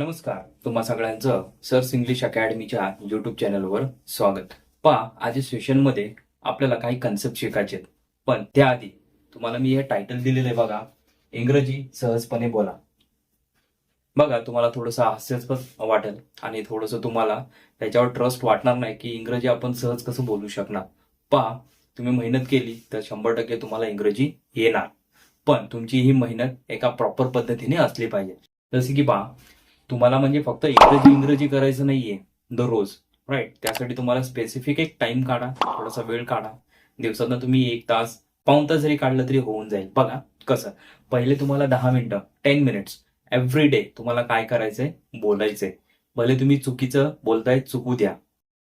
नमस्कार तुम्हा सगळ्यांचं सर्स इंग्लिश अकॅडमीच्या युट्यूब चॅनलवर स्वागत. पहा आजच्या सेशनमध्ये आपल्याला काही कन्सेप्ट शिकायचे आहेत. पण त्याआधी तुम्हाला मी हे टायटल दिलेलं आहे बघा. इंग्रजी सहजपणे बोला. बघा तुम्हाला थोडंसं हास्यास्पद वाटेल आणि थोडंसं तुम्हाला त्याच्यावर ट्रस्ट वाटणार नाही की इंग्रजी आपण सहज कसं बोलू शकणार. पहा तुम्ही मेहनत केली तर शंभर टक्के तुम्हाला इंग्रजी येणार. पण तुमची ही मेहनत एका प्रॉपर पद्धतीने असली पाहिजे. जसे की पहा तुम्हाला म्हणजे फक्त इंग्रजी इंग्रजी करायचं नाहीये दररोज. राईट त्यासाठी तुम्हाला स्पेसिफिक एक टाइम काढा थोडासा वेळ काढा. दिवसातनं तुम्ही एक तास पाऊन तास जरी काढलं तरी होऊन जाईल. बघा कसं. पहिले तुम्हाला दहा मिनिटं टेन मिनिट्स एव्हरी डे तुम्हाला काय करायचंय? बोलायचंय. भले तुम्ही चुकीचं बोलताय चुकू द्या.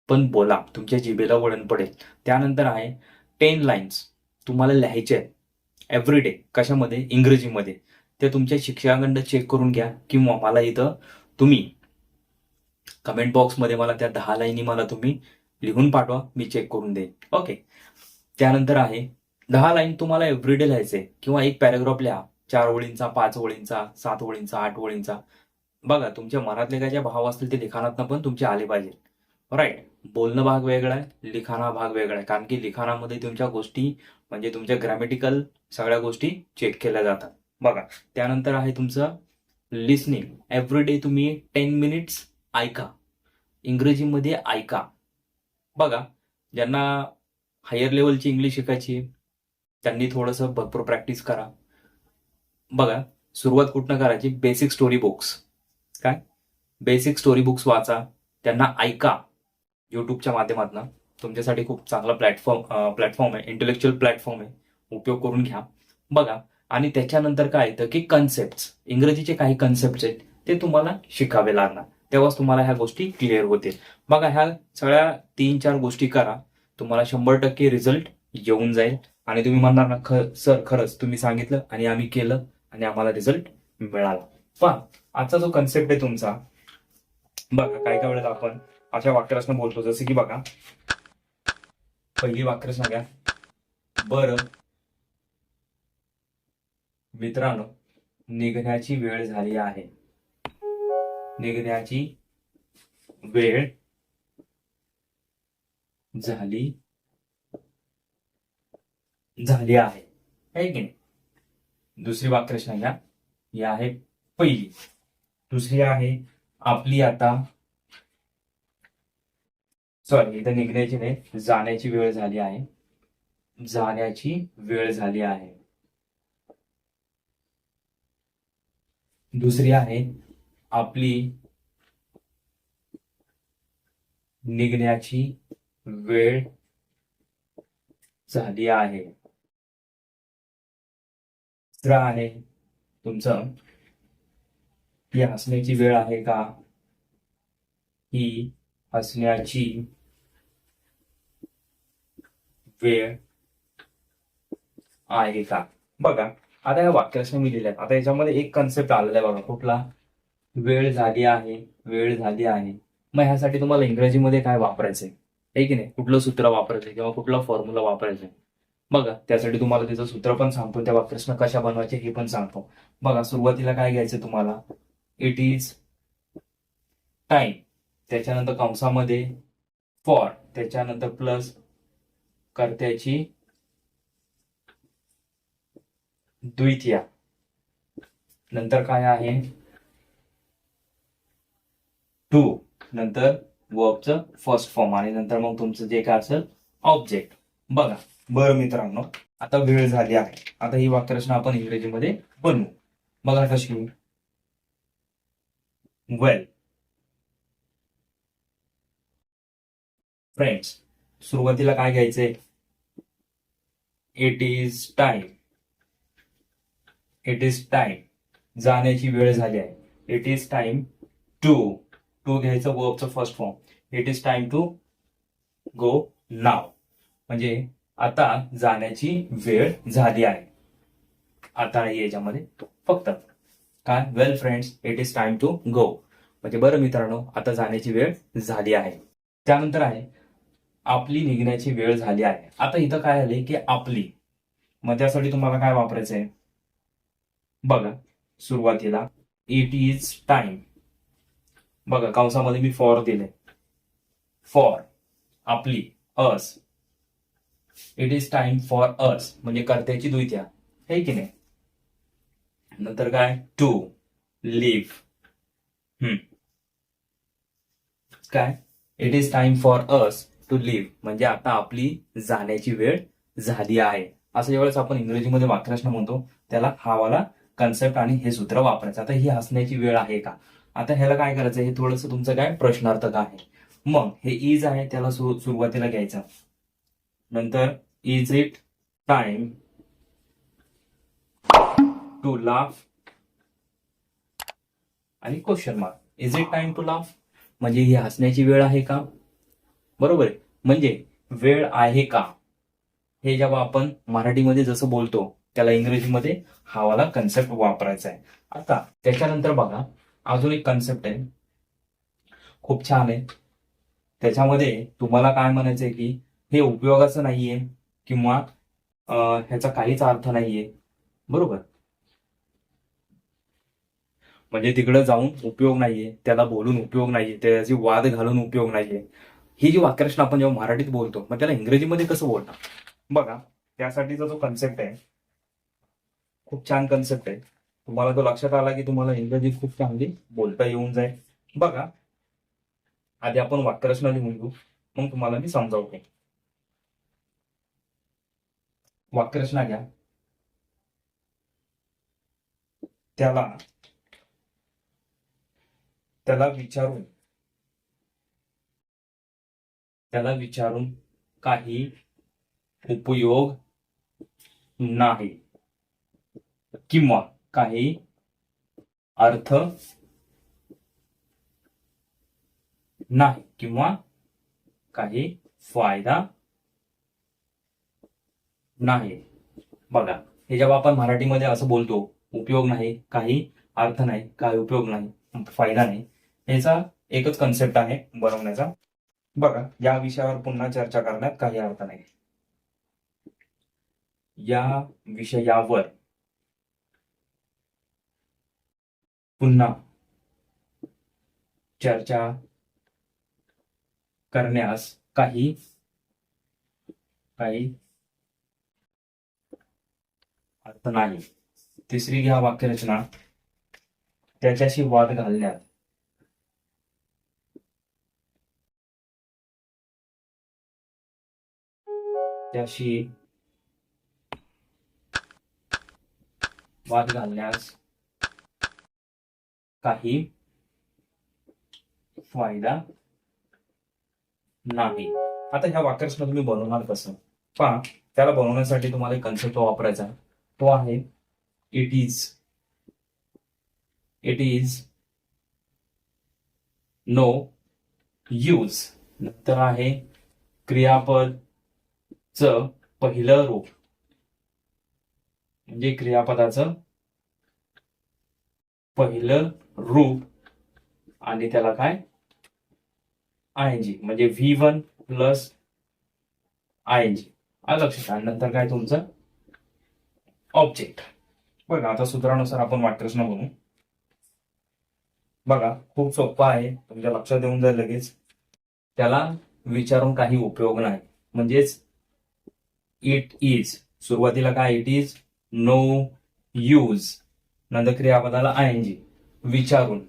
पण बोला. तुमच्या जिभेला वळण पडेल. त्यानंतर आहे टेन लाईन्स तुम्हाला लिहायचे आहेत. एव्हरी डे कशामध्ये? इंग्रजीमध्ये. ते तुमच्या शिक्षकांकडं चेक करून घ्या. किंवा मला इथं तुम्ही कमेंट बॉक्समध्ये मला त्या दहा लाईनी मला तुम्ही लिहून पाठवा मी चेक करून देईन. ओके त्यानंतर आहे दहा लाईन तुम्हाला एव्हरीडे लिहायचे किंवा एक पॅराग्राफ लिहा. चार ओळींचा पाच ओळींचा सात ओळींचा आठ ओळींचा. बघा तुमच्या मनातले काय ज्या भाव असतील ते लिखाणातनं पण तुमचे आले पाहिजे. राईट बोलणं भाग वेगळा आहे लिखाणा भाग वेगळा आहे. कारण की लिखाणामध्ये तुमच्या गोष्टी म्हणजे तुमच्या ग्रॅमॅटिकल सगळ्या गोष्टी चेक केल्या जातात. बघा त्यानंतर आहे तुमचं लिसनिंग. एव्हरीडे तुम्ही टेन मिनिट्स ऐका. इंग्रजीमध्ये ऐका. बघा ज्यांना हायर लेवलची इंग्लिश शिकायची त्यांनी थोडंसं भरपूर प्रॅक्टिस करा. बघा सुरुवात कुठनं करायची? बेसिक स्टोरी बुक्स काय? बेसिक स्टोरी बुक्स वाचा. त्यांना ऐका. युट्यूबच्या माध्यमातून. तुमच्यासाठी खूप चांगला प्लॅटफॉर्म प्लॅटफॉर्म आहे. इंटेलेक्च्युअल प्लॅटफॉर्म आहे. उपयोग करून घ्या. बघा आणि त्याच्यानंतर काय येतं की कन्सेप्ट इंग्रजीचे काही कन्सेप्ट आहेत ते तुम्हाला शिकावे लागणार. तेव्हाच तुम्हाला ह्या गोष्टी क्लिअर होतील. बघा ह्या सगळ्या तीन चार गोष्टी करा तुम्हाला शंभर टक्के रिझल्ट येऊन जाईल. आणि तुम्ही म्हणणार ना ख सर खरंच तुम्ही सांगितलं आणि आम्ही केलं आणि आम्हाला रिझल्ट मिळाला. पहा आजचा जो कन्सेप्ट आहे तुमचा बघा काय काय वेळेला आपण अशा वाक्यरचना बोलतो. जसं की बघा पहिली वाक्यरचना घ्या बरं मित्रांनो निघण्याची वेळ झाली आहे. निघण्याची वेळ झाली झाली आहे. की नाही? दुसरी वाक्यरचना घ्या ही आहे पहिली. दुसरी आहे आपली आता. सॉरी इथं निघण्याची नाही जाण्याची वेळ झाली आहे. जाण्याची वेळ झाली आहे. दुसरी आहे आपली निघण्याची वेळ झाली आहे. तिसरं आहे तुमचं ही हसण्याची वेळ आहे का? ही हसण्याची वेळ आहे का? बघा. आता या वाक्याच्या मी लिहिल्यात आता याच्यामध्ये एक कन्सेप्ट आलेला आहे बघा. कुठला? वेळ झाली आहे वेळ झाली आहे. मग ह्यासाठी तुम्हाला इंग्रजीमध्ये काय वापरायचंय? आहे की नाही? कुठलं सूत्र वापरायचं किंवा कुठला फॉर्म्युला वापरायचंय? बघा त्यासाठी तुम्हाला त्याचं सूत्र पण सांगतो त्या वाक्यरचना कशा बनवायचे हे पण सांगतो. बघा सुरुवातीला काय घ्यायचं तुम्हाला? इट इज टाइम त्याच्यानंतर कंसामध्ये फॉर त्याच्यानंतर प्लस कर्त्याची द्वितीया. नंतर काय आहे? टू. नंतर वर्बचं फर्स्ट फॉर्म आणि नंतर मग तुमचं जे काय असेल ऑब्जेक्ट बघा. बरं मित्रांनो आता वेळ झाली आहे. आता ही वाक्यरचना आपण इंग्रजीमध्ये बनवू. बघा कशी वेल फ्रेंड्स सुरुवातीला काय घ्यायचंय? It is time it is time जाण्याची वेळ झाली आहे. It is time to to घ्यायचं वर्बचं first form it is time to go नाव म्हणजे आता जाण्याची वेळ झाली आहे. आता नाही याच्यामध्ये. फक्त. काय well friends it is time to go म्हणजे बरं मित्रांनो आता जाण्याची वेळ झाली आहे. त्यानंतर आहे आपली निघण्याची वेळ झाली आहे. आता इथं काय आले की आपली. मग त्यासाठी तुम्हाला काय वापरायचं आहे बघा सुरुवातीला इट इज टाइम बघा कंसामध्ये मी फॉर दिले फॉर आपली us it is time for us म्हणजे कर्त्याची द्वित्या. हे की नाही? नंतर काय? टू लिव्ह काय? It is time for us to live म्हणजे आता आपली जाण्याची वेळ झाली आहे. असं ज्यावेळेस आपण इंग्रजीमध्ये वाक्यरचना म्हणतो त्याला हावाला कन्सेप्ट आणि हे सूत्र वापरायचं. आता ही हसण्याची वेळ आहे का? आता ह्याला काय करायचं? हे थोडस तुमचं काय? प्रश्नार्थक आहे. मग हे इज आहे त्याला सुरुवातीला घ्यायचं. नंतर is it time to laugh आणि question mark is it time to laugh म्हणजे ही हसण्याची वेळ आहे का? बरोबर आहे. म्हणजे वेळ आहे का? हे जेव्हा आपण मराठीमध्ये जसं बोलतो त्याला इंग्रजीमध्ये हा वाला कन्सेप्ट वापरायचा आहे आता त्याच्यानंतर बघा अजून एक कन्सेप्ट आहे. खूप छान आहे. त्याच्यामध्ये तुम्हाला काय म्हणायचं आहे की हे उपयोगाचं नाहीये किंवा ह्याचा काहीच अर्थ नाहीये. बरोबर? म्हणजे तिकडे जाऊन उपयोग नाहीये त्याला बोलून उपयोग नाहीये त्याची वाद घालून उपयोग नाहीये. ही जी वाक्यरचना आपण जेव्हा मराठीत बोलतो मग त्याला इंग्रजीमध्ये कसं बोलणार बघा त्यासाठीचा जो कन्सेप्ट आहे खूप छान कन्सेप्ट आहे. तुम्हाला तो लक्षात आला की तुम्हाला इंग्रजी खूप चांगली बोलता येऊन जाईल. बघा आधी आपण वाक्यरचना लिहून घेऊ मग तुम्हाला मी समजावते. वाक्यरचना घ्या. त्याला त्याला विचारून त्याला विचारून काही उपयोग नाही. किंवा काही अर्थ नाही किंवा काही फायदा नाही. बघा हे जेव्हा आपण मराठीमध्ये असं बोलतो उपयोग नाही काही अर्थ नाही काही उपयोग नाही फायदा नाही याचा एकच कन्सेप्ट आहे बनवण्याचा. बघा या विषयावर पुन्हा चर्चा करण्यात काही अर्थ नाही. या विषयावर पुन्हा चर्चा करण्यास काही काही अर्थ नाही. तिसरी घ्या वाक्यरचना. त्याच्याशी वाद घालण्यात. त्याशी वाद घालण्यास काही फायदा नाही. आता ह्या वाक्यरचना तुम्ही बनवणार कसं? पहा त्याला बनवण्यासाठी तुम्हाला एक कन्सेप्ट वापरायचा तो आहे it is it is no use नंतर आहे क्रियापद च पहिलं रूप. म्हणजे क्रियापदाचं पहिलं रूप आणि त्याला काय? आय एन जी म्हणजे V one plus I N G आलं लक्षात आणि नंतर काय तुमचं? ऑब्जेक्ट बघा आता सूत्रानुसार आपण वाक्यरचना बनवू. बघा खूप सोपा आहे. तुमच्या लक्षात येऊन जाईल लगेच. त्याला विचारून काही उपयोग नाही. म्हणजेच इट इज सुरुवातीला काय? इट इज नो यूज नंतर क्रियापदाला आयएनजी विचारून.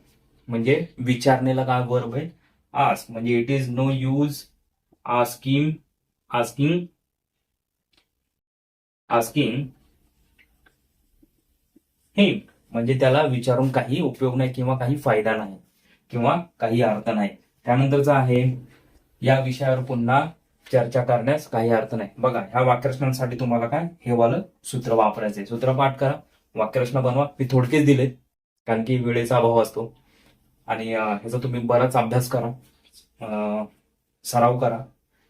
म्हणजे विचारणेला काय वर्ब आहे? आस म्हणजे it is no use asking asking asking him म्हणजे त्याला विचारून काही उपयोग नाही किंवा काही फायदा नाही किंवा काही अर्थ नाही. त्यानंतरचा आहे या विषयावर पुन्हा चर्चा करण्यास काही अर्थ नाही. बघा ह्या वाक्यरचनांसाठी तुम्हाला काय? हे वालं सूत्र वापरायचंय. सूत्र पाठ करा. वाक्यरचना बनवा. मी थोडकेच दिले कारण की वेळेचा अभाव असतो. आणि ह्याचा तुम्ही बराच अभ्यास करा. अं, सराव करा.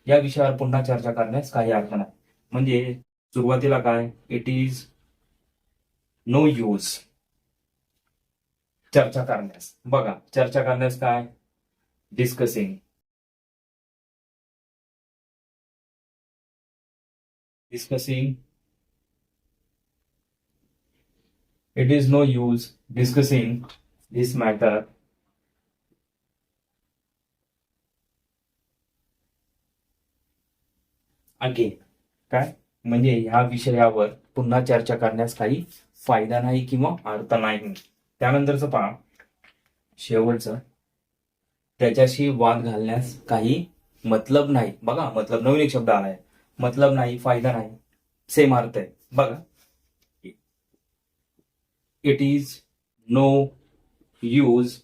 या विषयावर पुन्हा चर्चा करण्यास काही अर्थ नाही. म्हणजे सुरुवातीला काय? इट इज नो यूज चर्चा करण्यास. बघा चर्चा करण्यास काय? Discussing discussing it is no use discussing this matter. Again काय? म्हणजे ह्या विषयावर पुन्हा चर्चा करण्यास काही फायदा नाही किंवा अर्थ नाही. त्यानंतरच पहा. शेवटचं. त्याच्याशी वाद घालण्यास काही मतलब नाही. बघा मतलब नवीन एक शब्द आलाय. मतलब नाही फायदा नाही. सेम अर्थ आहे. बघा. It is no use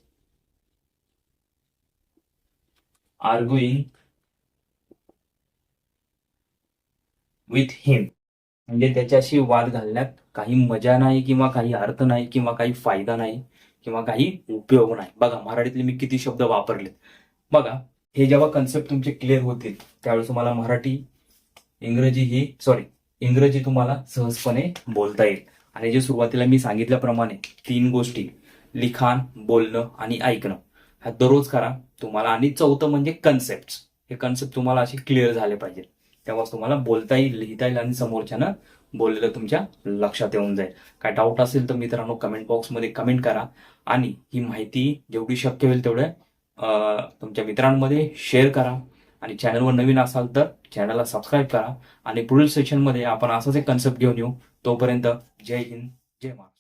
arguing with him म्हणजे त्याच्याशी वाद घालण्यात काही मजा नाही किंवा काही अर्थ नाही किंवा काही फायदा नाही किंवा काही उपयोग नाही. बघा मराठीतले मी किती शब्द वापरलेत. बघा हे जेव्हा कन्सेप्ट तुमचे क्लिअर होतील त्यावेळेस तुम्हाला मराठी इंग्रजी ही सॉरी इंग्रजी तुम्हाला सहजपणे बोलता येईल. आणि जे सुरुवातीला मी सांगितल्याप्रमाणे तीन गोष्टी लिखाण बोलणं आणि ऐकणं ह्या दररोज करा. तुम्हाला आणि चौथं म्हणजे कन्सेप्ट हे कन्सेप्ट तुम्हाला असे क्लिअर झाले पाहिजे तेव्हाच तुम्हाला बोलता येईल लिहिता येईल आणि समोरच्यानं बोललेलं तुमच्या लक्षात येऊन जाईल. काय डाऊट असेल तर मित्रांनो कमेंट बॉक्समध्ये कमेंट करा. आणि ही माहिती जेवढी शक्य होईल तेवढं तुमच्या मित्रांमध्ये शेअर करा. आणि चॅनलवर नवीन असाल तर चॅनलला सबस्क्राईब करा. आणि पुढील सेशनमध्ये आपण असाच एक कन्सेप्ट घेऊन येऊ. तोपर्यंत जय हिंद जय महाराष्ट्र.